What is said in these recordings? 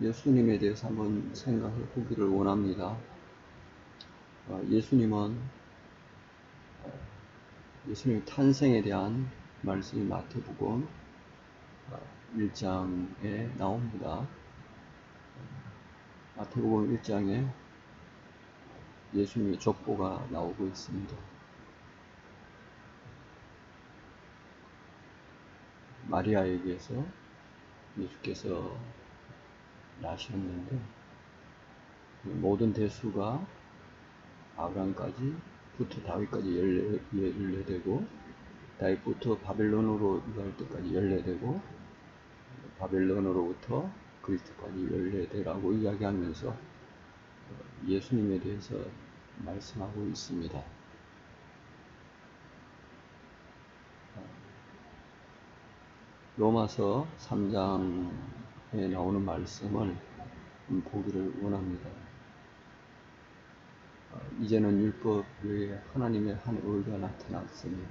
예수님에 대해서 한번 생각해 보기를 원합니다. 어, 예수님은 어, 예수님 탄생에 대한 말씀이 마태복음 1장에 나옵니다. 마태복음 1장에 예수님의 족보가 나오고 있습니다. 마리아에게서 예수께서 나셨는데 모든 대수가 아브라함까지 부터 다윗까지 열네, 열네되고 다윗부터 바벨론으로 이갈 때까지 열네되고 바벨론으로부터 그리스도까지 열네되라고 이야기하면서 예수님에 대해서 말씀하고 있습니다. 로마서 3장에 나오는 말씀을 보기를 원합니다. 이제는 율법 외에 하나님의 한 의가 나타났으니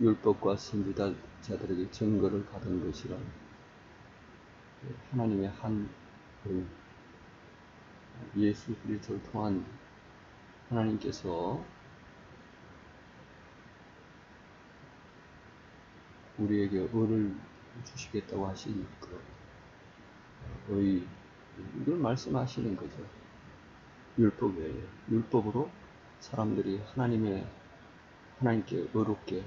율법과 선지자들에게 증거를 받은 것이라 하나님의 한 의, 예수 그리스도를 통한 하나님께서 우리에게 의를 주시겠다고 하시니까 의 이걸 말씀하시는 거죠. 율법 외에 율법으로 사람들이 하나님의 하나님께 의롭게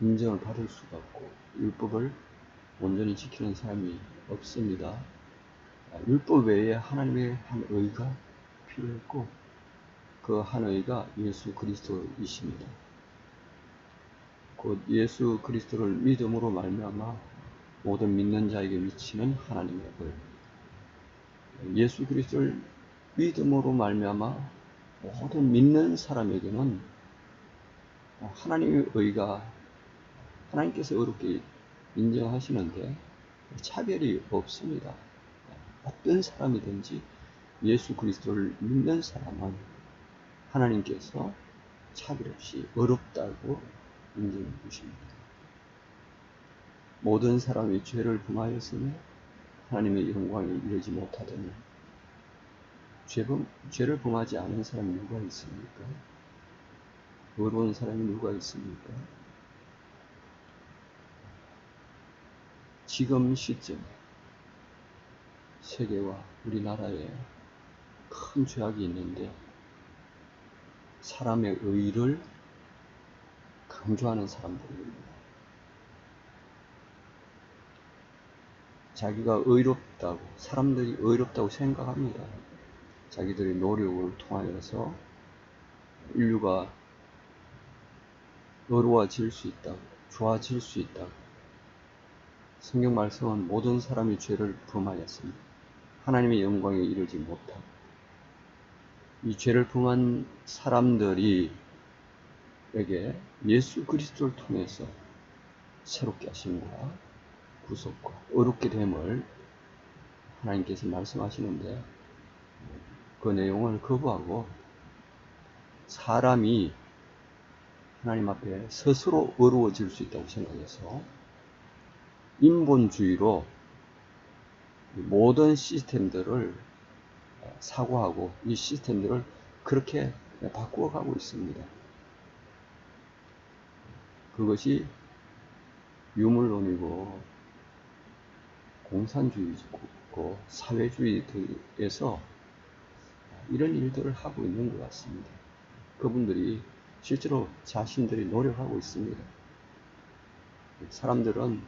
인정을 받을 수가 없고 율법을 온전히 지키는 사람이 없습니다. 율법 외에 하나님의 한 의가 필요했고 그 한 의가 예수 그리스도이십니다. 곧 예수 그리스도를 믿음으로 말미암아 모든 믿는 자에게 미치는 하나님의 의. 예수 그리스도를 믿음으로 말미암아 모든 믿는 사람에게는 하나님의 의가 하나님께서 의롭게 인정하시는데 차별이 없습니다. 어떤 사람이든지 예수 그리스도를 믿는 사람은 하나님께서 차별 없이 어렵다고 인정해 주십니다. 모든 사람이 죄를 범하였으며 하나님의 영광에 이르지 못하더니 죄범, 죄를 범하지 않은 사람이 누가 있습니까? 의로운 사람이 누가 있습니까? 지금 시점 세계와 우리나라에 큰 죄악이 있는데 사람의 의를 강조하는 사람들입니다. 자기가 의롭다고 사람들이 의롭다고 생각합니다. 자기들의 노력을 통하여서 인류가 의로워질 수 있다고 좋아질 수 있다고 성경 말씀은 모든 사람이 죄를 범하였습니다. 하나님의 영광에 이르지 못하고 이 죄를 범한 사람들이 에게 예수 그리스도를 통해서 새롭게 하심과 구속과 어렵게 됨을 하나님께서 말씀하시는데 그 내용을 거부하고 사람이 하나님 앞에 스스로 어려워질 수 있다고 생각해서 인본주의로 모든 시스템들을 사고하고 이 시스템들을 그렇게 바꾸어 가고 있습니다. 그것이 유물론이고 공산주의고 사회주의에서 이런 일들을 하고 있는 것 같습니다. 그분들이 실제로 자신들이 노력하고 있습니다. 사람들은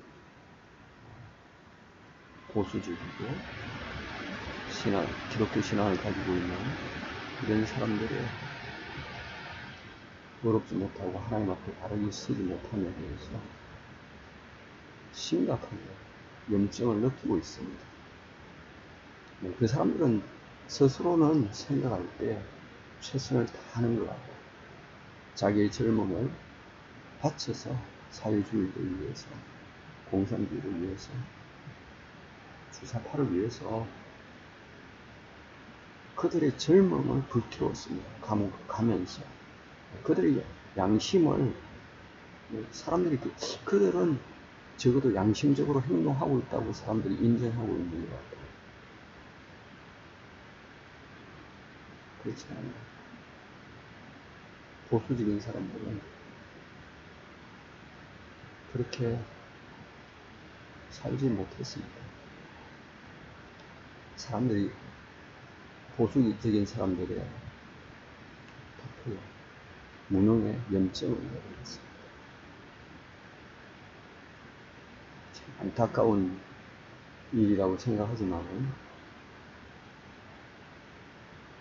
보수적이고 신앙, 기독교 신앙을 가지고 있는 이런 들의 어렵지 못하고 하나님 앞에 바르게 서지 못함에 대해서 심각하게 염증을 느끼고 있습니다. 네, 그 사람들은 스스로는 생각할 때 최선을 다하는 것 같고 자기의 젊음을 바쳐서 사회주의를 위해서 공산주의를 위해서 주사파를 위해서 그들의 젊음을 불태웠습니다. 감옥 가면서 그들의 양심을 사람들이 그, 그들은 적어도 양심적으로 행동하고 있다고 사람들이 인정하고 있는 것 같아요. 그렇지 않아요. 보수적인 사람들은 그렇게 살지 못했습니다. 사람들이 보수적인 사람들의 타표, 무능의 염증을 내버렸습니다. 안타까운 일이라고 생각하지만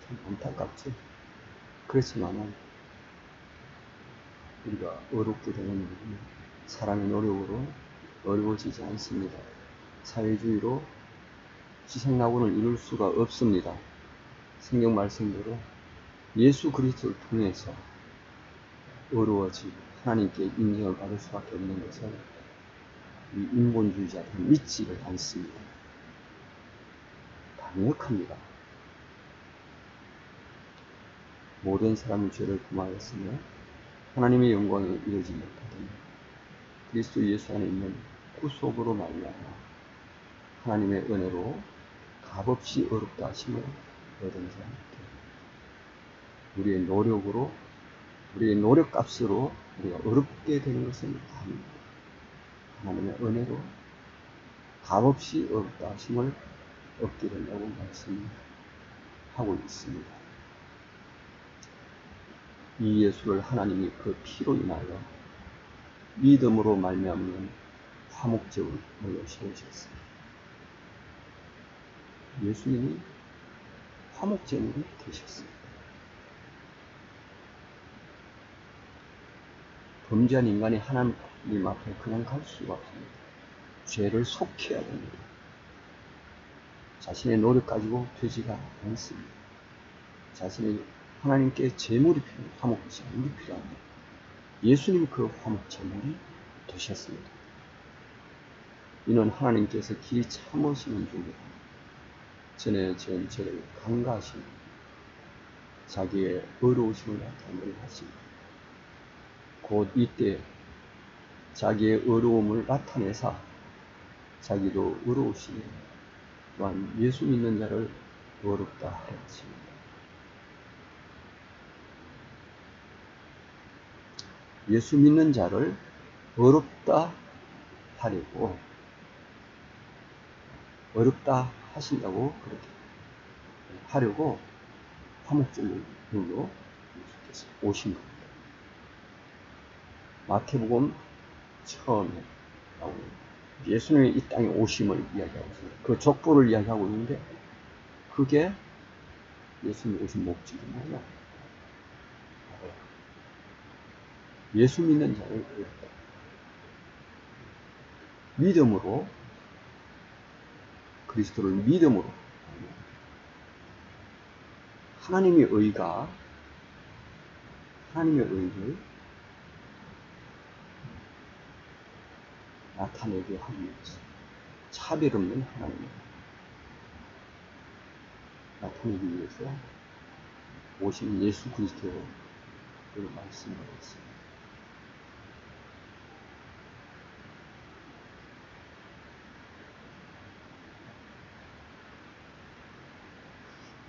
참 안타깝죠. 그렇지만은 우리가 어렵게 되는 일은 사람의 노력으로 어려워지지 않습니다. 사회주의로 지상낙원을 이룰 수가 없습니다. 성경 말씀대로 예수 그리스도를 통해서 어려워지고 하나님께 인정을 받을 수밖에 없는 이 인본주의자들은 믿지를 않습니다. 강력합니다. 모든 사람이 죄를 범하였으며 하나님의 영광을 이루지 못하더니 그리스도 예수 안에 있는 구속으로 말미암아 하나님의 은혜로 값없이 어렵다 하심을 얻은 자입니다. 우리의 노력으로 우리의 노력값으로 우리가 어렵게 되는 것은 아닙니다. 하나님의 은혜로 값없이 어렵다 하심을 얻게 된다고 말씀하고 있습니다. 이 예수를 하나님이 그 피로 인하여 믿음으로 말미암는 화목제물로 세우셨습니다. 예수님이 화목제물이 되셨습니다. 범죄한 인간이 하나님 앞에 그냥 갈 수가 없습니다. 죄를 속해야 됩니다. 자신의 노력 가지고 되지가 않습니다. 자신의 하나님께 제물이 필요합니다. 화목 제물이 필요합니다. 예수님이 그 화목 제물이 되셨습니다. 이는 하나님께서 길이 참으시는 중에 전에 전 저를 강가하신 자기의 어려우심을 나타내려 하십니다. 곧 이때 자기의 어려움을 나타내사 자기도 어려우시니 또한 예수 믿는 자를 어렵다 하였습니다. 예수 믿는 자를 어렵다 하려고 어렵다 하신다고 그렇게 하려고 화목줄로 예수께서 오신 겁니다. 마태복음 처음에 나오는 예수님이 이 땅에 오심을 이야기하고 있습니다. 그 족보를 이야기하고 있는데 그게 예수님 오신 목적이 뭐냐? 예수 믿는 자를 구했다. 믿음으로 그리스도를 믿음으로 하나님의 의가 하나님의 의를 나타내게 하기 위해서 차별 없는 하나님을 나타내기 위해서 오신 예수 그리스도를 말씀하고 있습니다.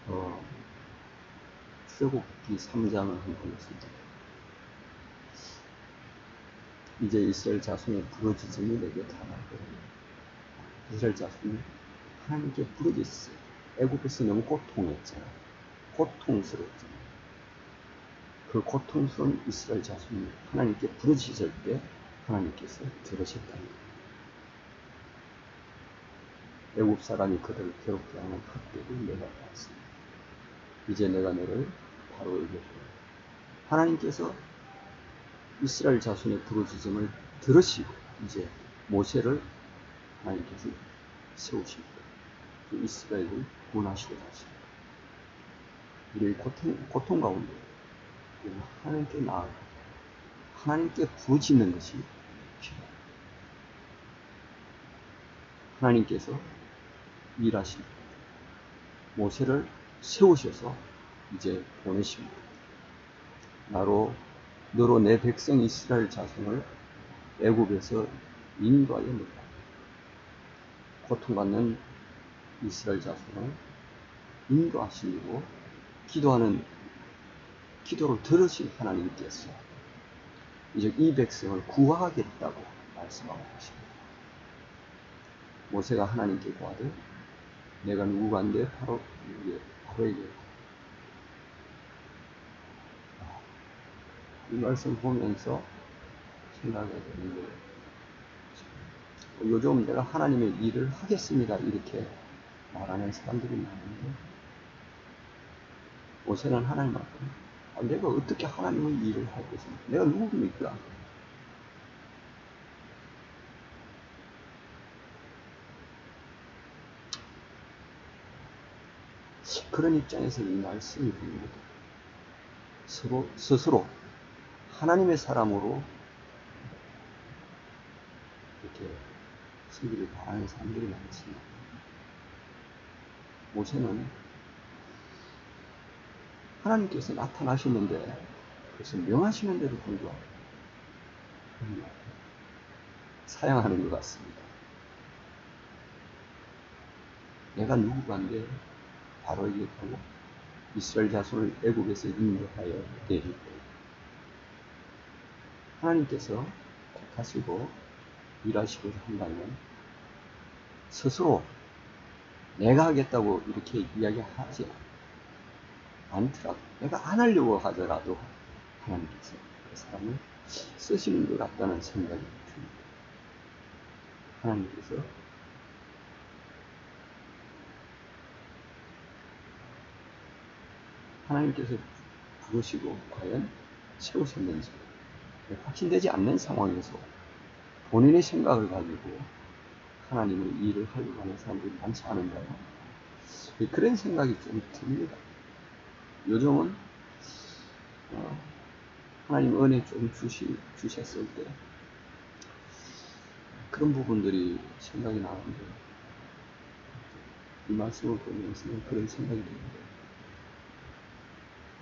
어, 출애굽기 3장을 한번 보겠습니다. 이제 이스라엘 자손의 부러지짐이 내게 다가거든요. 이스라엘 자손이 하나님께 부러졌어요. 애굽에서 너무 고통했잖아요. 고통스러웠잖아요. 그 고통스러운 이스라엘 자손이 하나님께 부러지실 때 하나님께서 들으셨답니다. 애굽 사람이 그들을 괴롭게 하는 학대를 내가 받았습니다. 이제 내가 너를 바로 얘기해주라. 하나님께서 이스라엘 자손의 부르짖음을 들으시고 이제 모세를 하나님께서 세우십니다. 그 이스라엘을 구원하시고자 하십니다. 우리의 고통, 고통 가운데 하나님께 나아가 하나님께 부르짖는 것이 필요합니다. 하나님께서 일하십니다. 모세를 세우셔서 이제 보내십니다. 나로 너로 내 백성 이스라엘 자손을 애굽에서 인도하여 넣다. 고통받는 이스라엘 자손을 인도하시려고 기도하는 기도를 들으신 하나님께서 이제 이 백성을 구하겠다고 말씀하고 계십니다. 모세가 하나님께 구하되 내가 누구간데 바로 바로에게 이 말씀 보면서 생각하게 되는 거예요. 요즘 내가 하나님의 일을 하겠습니다. 이렇게 말하는 사람들이 많은데, 모세는 하나님 앞에, 아, 내가 어떻게 하나님의 일을 하겠습니까? 내가 누굽니까? 그런 입장에서 이 말씀이 보입니다. 서로, 스스로 하나님의 사람으로 이렇게 쓰기를 바라는 사람들이 많습니다. 모세는 하나님께서 나타나시는데 그래서 명하시는데도 불구하고 사양하는 것 같습니다. 내가 누구간데 바로 이기하고 이스라엘 자손을 애국에서 인도하여 내리고 하나님께서 하시고 일하시고자 한다면 스스로 내가 하겠다고 이렇게 이야기하지 않더라도 내가 안 하려고 하더라도 하나님께서 그 사람을 쓰시는 것 같다는 생각이 듭니다. 하나님께서 하나님께서 부르시고 과연 세우셨는지 확신되지 않는 상황에서 본인의 생각을 가지고 하나님의 일을 하려고 하는 사람들이 많지 않은가요? 그런 생각이 좀 듭니다. 요즘은 어, 하나님 은혜 좀 주시, 주셨을 때 그런 부분들이 생각이 나는데 이 말씀을 보면서는 그런 생각이 듭니다.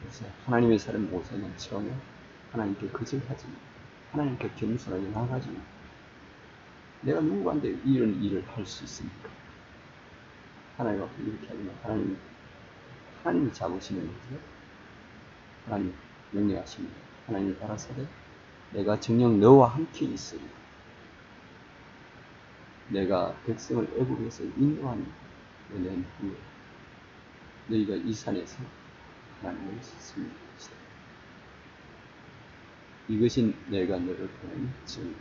그래서 하나님의 사람 모세는 처음에 하나님께 거절하지 하나님께 겸손하게 나가지 내가 누구한테 이런 일을 할 수 있습니까? 하나님 앞에 이렇게 하면 하나님 하나님이 잡으시는 거죠. 하나님 명령하십니다. 하나님이 가라사대 내가 정녕 너와 함께 있으리. 내가 백성을 애국에서 인도하는 낸 후에 너희가 이 산에서 하나님을 섬길 것이다. 이것이 내가 너를 보낸 증.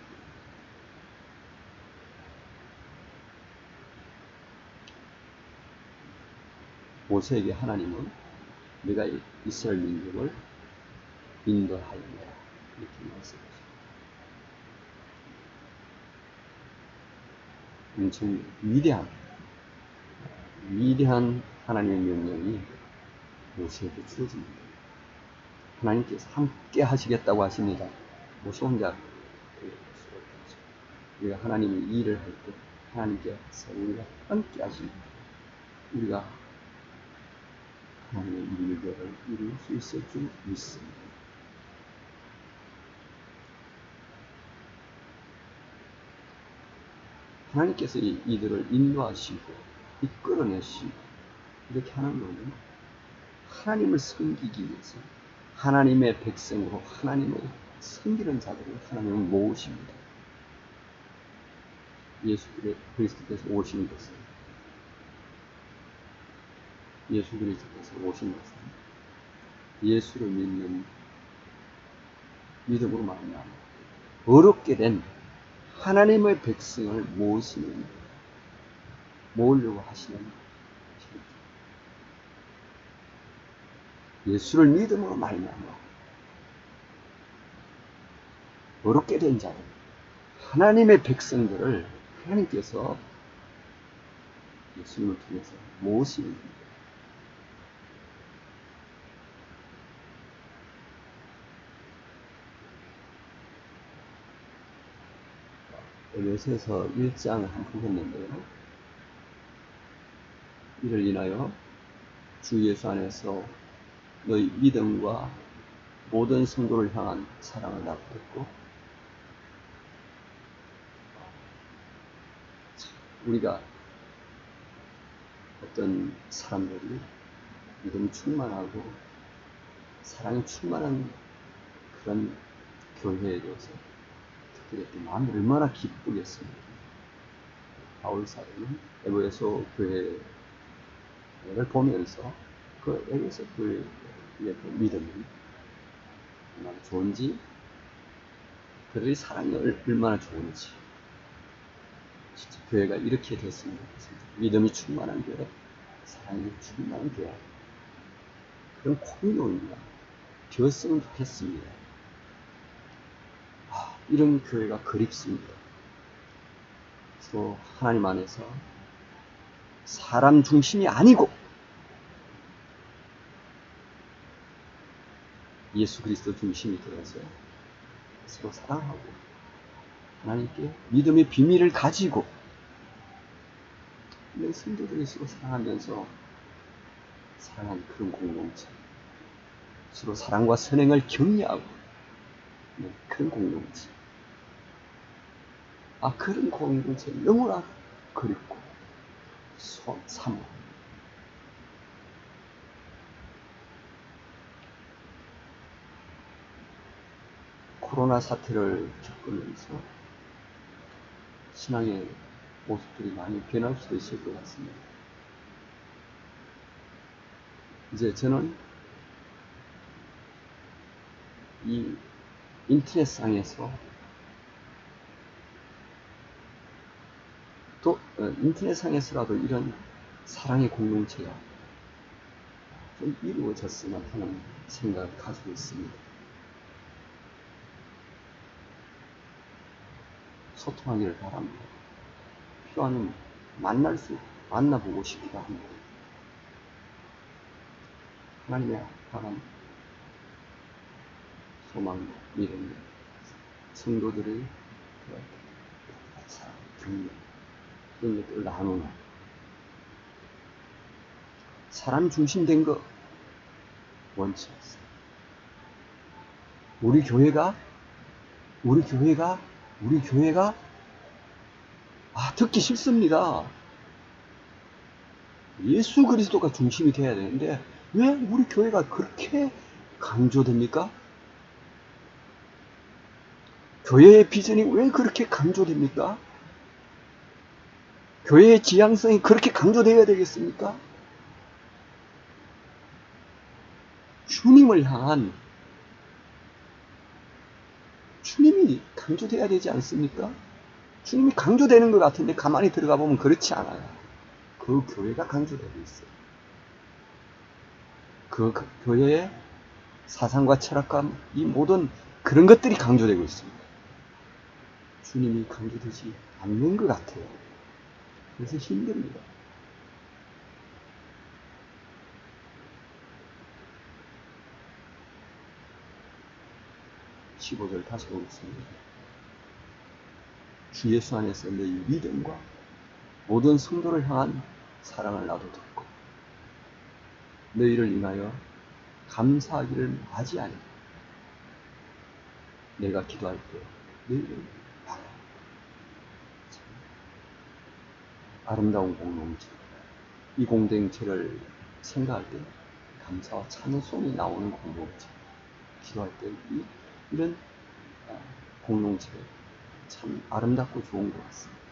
모세에게 하나님은 내가 이스라엘 민족을 인도하였다. 이렇게 말씀하십니다. 엄청 위대한, 위대한 하나님의 명령이 모세에게 주어집니다. 하나님께서 함께 하시겠다고 하십니다. 모세 혼자 우리가 하나님의 일을 할 때 하나님께서 우리가 함께 하십니다. 우리가 하나님의 일들을 이룰 수 있을 줄 믿습니다. 하나님께서 이들을 인도하시고 이끌어내시고 이렇게 하는 것은 하나님을 섬기기 위해서 하나님의 백성으로 하나님을 섬기는 자들을 하나님은 모으십니다. 예수 그리스도께서 오신 것은 예수 그리스도께서 오신 것은 예수를 믿는 믿음으로 말미암아 어렵게 된 하나님의 백성을 모으시는 모으려고 하시는 예수를 믿음으로 말미암아 어렵게 된 자들 하나님의 백성들을 하나님께서 예수님을 통해서 모으시는 겁니다. 요새서 1장 한번 보겠는데요. 이를 인하여 주 예수 안에서 너희 믿음과 모든 성도를 향한 사랑을 나타냈고 우리가 어떤 사람들이 믿음이 충만하고 사랑이 충만한 그런 교회에 대해서 됐더니 마음이 얼마나 기쁘겠습니까? 바울 사도는 에베소 교회를 보면서 그 에베소 교회 의그 믿음이 얼마나 좋은지 그들의 사랑이 얼마나 좋은지 진짜 교회가 이렇게 됐으면 좋겠습니다. 믿음이 충만한 교회, 사랑이 충만한 교회 그런 코미노입니다. 되었으면 좋겠습니다. 아, 이런 교회가 그립습니다. 또 하나님 안에서 사람 중심이 아니고 예수 그리스도 중심이 되어서 서로 사랑하고 하나님께 믿음의 비밀을 가지고 내 성도들이 서로 사랑하면서 사랑하는 그런 공동체 서로 사랑과 선행을 격려하고 네, 그런 공동체. 아 그런 공동체 너무나 그립고 소, 사모 코로나 사태를 겪으면서 신앙의 모습들이 많이 변할 수도 있을 것 같습니다. 이제 저는 이 인터넷상에서 또 어, 인터넷상에서라도 이런 사랑의 공동체가 좀 이루어졌으면 하는 생각을 가지고 있습니다. 소통하기를 바랍니다. 필요하면 만날 수, 만나보고 싶기도 합니다. 하나님의 바람, 소망, 믿음, 성도들의 사랑, 격려, 이런 것들을 나누는 사람 중심된 거 원치 않습니다. 우리 교회가 우리 교회가 우리 교회가 아 듣기 싫습니다. 예수 그리스도가 중심이 돼야 되는데 왜 우리 교회가 그렇게 강조됩니까? 교회의 비전이 왜 그렇게 강조됩니까? 교회의 지향성이 그렇게 강조되어야 되겠습니까? 주님을 향한 주님이 강조돼야 되지 않습니까? 주님이 강조되는 것 같은데 가만히 들어가 보면 그렇지 않아요. 그 교회가 강조되고 있어요. 그 교회의 사상과 철학과 이 모든 그런 것들이 강조되고 있습니다. 주님이 강조되지 않는 것 같아요. 그래서 힘듭니다. 15절 다시 보겠습니다. 주 예수 안에서 너희 믿음과 모든 성도를 향한 사랑을 나도 듣고 너희를 인하여 감사하기를 맞이하니 내가 기도할 때 너희를 바라 아름다운 공동체 이 공동체를 생각할 때 감사와 찬송이 나오는 공동체 기도할 때이 이런 어, 공동체 참 아름답고 좋은 것 같습니다.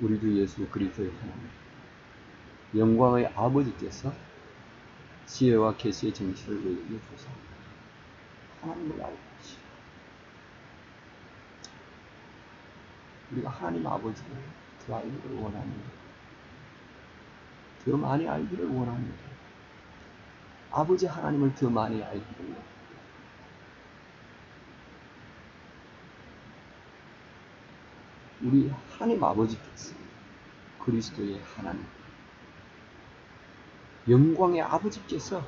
우리 주 예수 그리스도의 하나님, 영광의 아버지께서 지혜와 계시의 정신을 우리에게 주사 하나님을 알고 계시 우리가 하나님 아버지를 더 알기를 원합니다. 더 많이 알기를 원합니다. 아버지 하나님을 더 많이 알기를 원합니다. 우리 하나님 아버지께서 그리스도의 하나님 영광의 아버지께서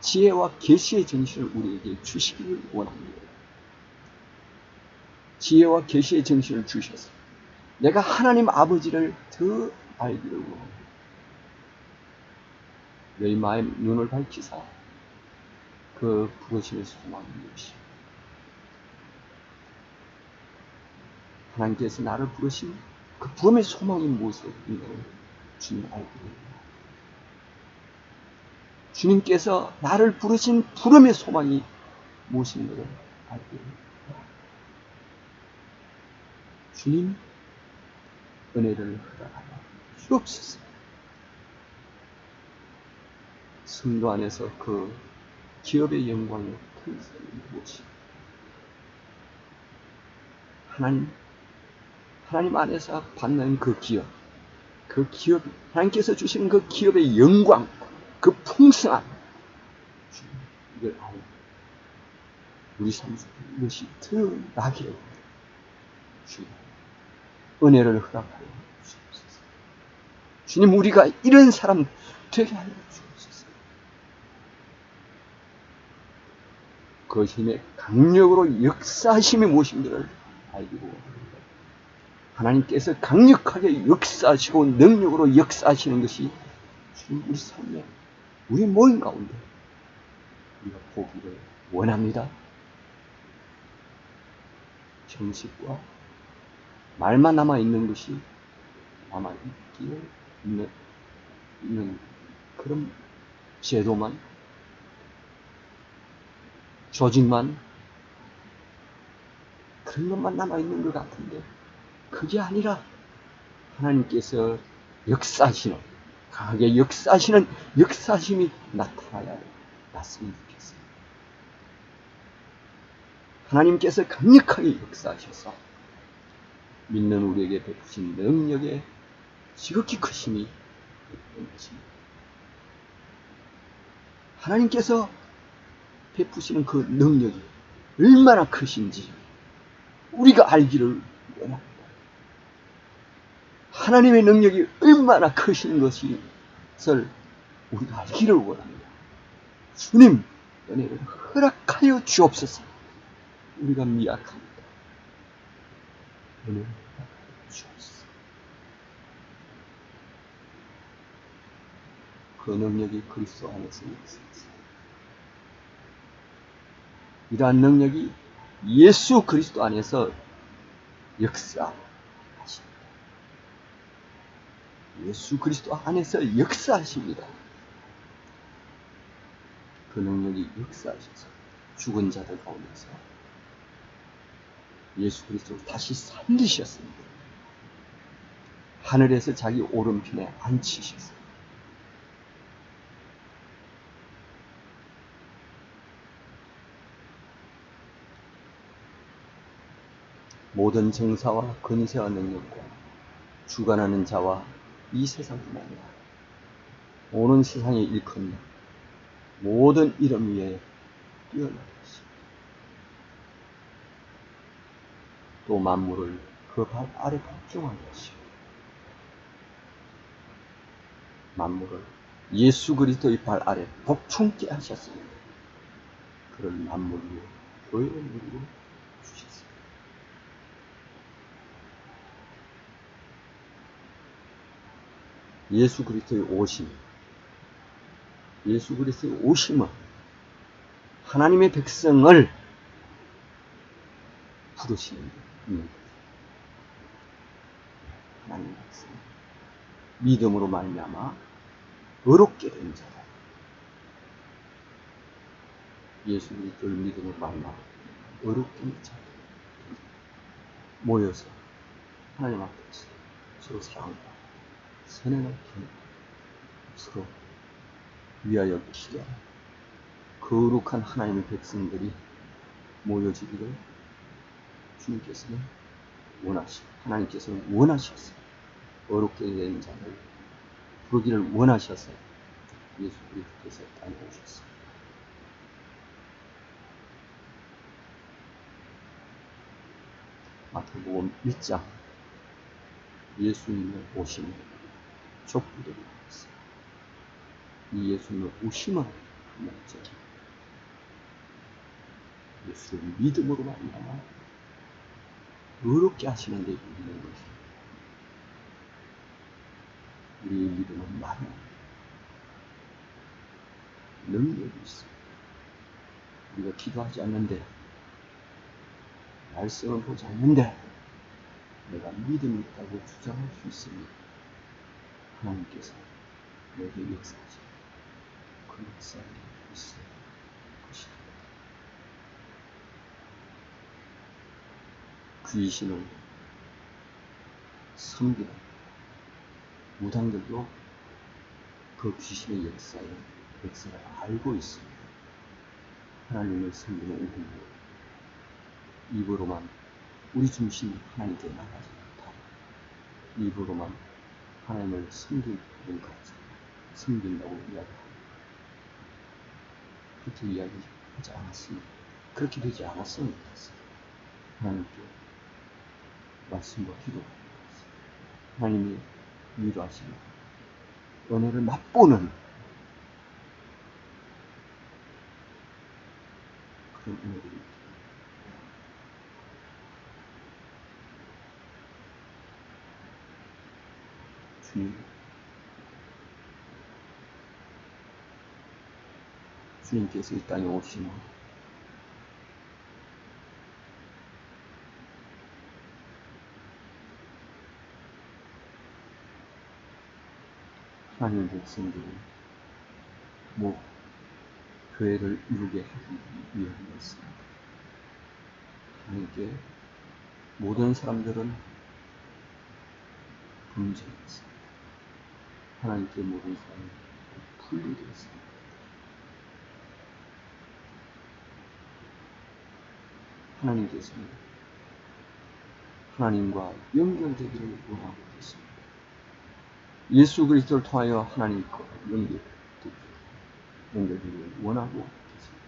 지혜와 계시의 정신을 우리에게 주시기를 원합니다. 지혜와 계시의 정신을 주셔서 내가 하나님 아버지를 더 알기를 원합니다. 너희 마음 눈을 밝히사 그 부르심의 소망을 이루시 하나님께서 나를 부르신 그 부름의 소망이 무엇인가를 주님 알고 주님께서 나를 부르신 부름의 소망이 무엇인가를 알게 됩니다. 주님 은혜를 허락하여 주옵소서. 성도 안에서 그 기업의 영광이 큰 무엇이 하나님 하나님 안에서 받는 그 기업 그 기업 하나님께서 주시는 그 기업의 영광 그 풍성함 이걸 알고 우리 삶 속에 이것이 드러나게 주님 은혜를 허락하여 주옵소서. 주님 우리가 이런 사람 되게 하여 주옵소서. 그 힘의 강력으로 역사하심이 무엇인지를 알기로. 하나님께서 강력하게 역사하시고 능력으로 역사하시는 것이 주님 우리 삶에 우리 모임 가운데 우리가 보기를 원합니다. 정식과 말만 남아 있는 것이 남아 있기에 있는, 있는 그런 제도만 조직만 그런 것만 남아 있는 것 같은데 그게 아니라 하나님께서 역사하시는 강하게 역사하시는 역사심이 나타나야 났으면 좋겠어요. 하나님께서 강력하게 역사하셔서 믿는 우리에게 베푸신 능력의 지극히 크심이 있는 것입니다. 하나님께서 베푸시는 그 능력이 얼마나 크신지 우리가 알기를 원합니다. 하나님의 능력이 얼마나 크신 것을 우리가 알기를 원합니다. 주님, 은혜를 허락하여 주옵소서. 우리가 미약합니다. 은혜를 허락하여 주옵소서. 그 능력이 그리스도 안에서 역사하세요. 이러한 능력이 예수 그리스도 안에서 역사하십니다. 예수 그리스도 안에서 역사하십니다. 그 능력이 역사하셔서 죽은 자들 가운데서 예수 그리스도를 다시 살리셨습니다. 하늘에서 자기 오른편에 앉히셨어요. 모든 정사와 근세와 능력과 주관하는 자와 이 세상뿐 아니라 오는 세상의 일컫는 모든 이름 위에 뛰어난 것입니다. 또 만물을 그 발 아래 복종한 것이요. 만물을 예수 그리스도의 발 아래 복종케 하셨습니다. 그를 만물 위에 교회를 누리고 주셨습니다. 예수 그리스도의 오심, 예수 그리스도의 오심은 하나님의 백성을 부르시는 음. 하나님의 백성. 믿음으로 말미암아 어렵게 된 자들. 예수 그리스도를 믿음으로 말미암아 어렵게 된 자들. 모여서 하나님 앞에서 서로 사랑하고 선행을 서로 위하여 기도하는 거룩한 하나님의 백성들이 모여지기를 주님께서는 원하시, 하나님께서는 원하셨어요. 어렵게 된 자를 부르기를 원하셔서 예수 그리스도께서 땅에 오셨어요. 마태복음 1장 예수님의 오심을 족부들이 있어요. 이 예수님의 오심은 먼저 예수를 믿음으로 말미암아 의롭게 하시는 데 있는 것입니다. 우리의 믿음은 많은 능력이 있습니다. 우리가 기도하지 않는데 말씀을 보지 않는데 내가 믿음이 있다고 주장할 수 있습니다. 하나님께서 내게 역사하시 그 역사에 할 것이다. 귀신을 섬기는 무당들도 그 귀신의 역사에 역사를 알고 있습니다. 하나님을 섬기는 우리는 입으로만 우리 중심 하나님께 나가지 못하고 입으로만 하나님을 섬기는 것을 섬긴다고 이야기합니다. 그렇게 이야기하지 않았습니다. 그렇게 되지 않았으면 좋겠어요. 하나님께 말씀과 기도합니다. 하나님이 위로하시는 은혜를 맛보는 그런 은혜 를 주님 주님께서 이 땅에 오시면 하나님 백성들이 뭐 교회를 이루게 하기 위함이었습니다. 하나님께 모든 사람들은 범죄했습니다. 하나님께 모든 사람은 분리되었습니다. 하나님께서는 하나님과 연결되기를 원하고 계십니다. 예수 그리스도를 통하여 하나님과 연결되기, 연결되기를 원하고 계십니다.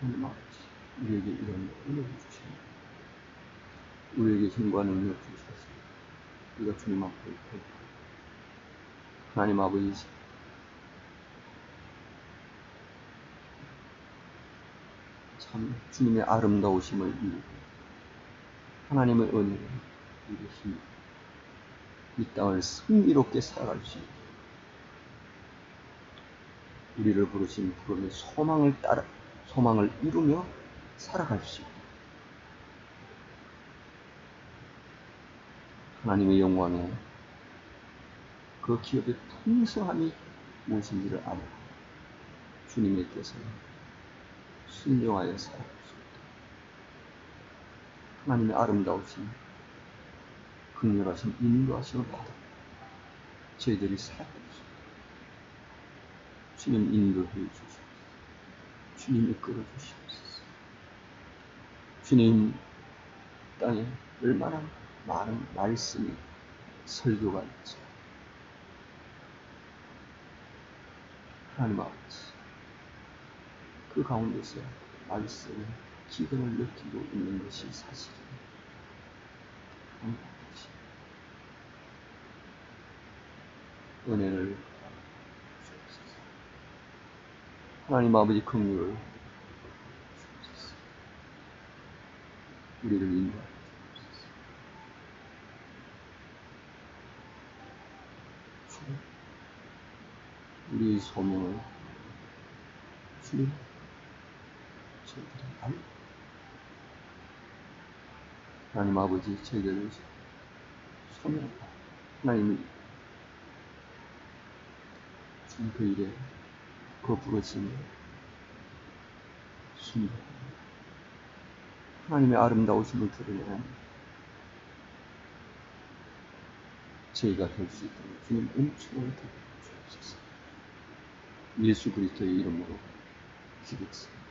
하나님 아버지, 우리에게 이런 은혜를 주십니다. 우리에게 힘과 능력을 주셨습니다. 우리가 주님 앞에. 하나님 아버지, 참 주님의 아름다우심을 이루고 하나님의 은혜를 이루시니 이 땅을 승리롭게 살아갈 수 있게 우리를 부르신 부름의 소망을 따라 소망을 이루며 살아갈 수 있게 하나님의 영광에 그 기업의 풍성함이 무엇인지를 알아 주님께서는 순종하여 살아갑시다. 하나님의 아름다우신 극렬하신 인도하심을 받아 저희들이 살아갑시다. 주님 인도해 주시옵소서. 주님 이끌어 주시옵소서. 주님 땅에 얼마나 많은 말씀이 설교가 있죠. 아버지 그 가운데서 말씀의 기근을 느끼고 있는 것이 사실입니다. 은혜를 주옵소서. 하나님 아버지 긍휼을 주옵소서. 우리를 인도하여 주옵소서. 주님, 우리의 소명을 주님 저희들이 하나님 아버지 저희들을 소명하고 하나님이 주님 그 일에 그 부르심에 순종합니다. 하나님의 아름다우심을 드러내는 저희가 될 수 있도록 주님 은총을 주옵소서. 예수 그리스도의 이름으로 기도했습니다.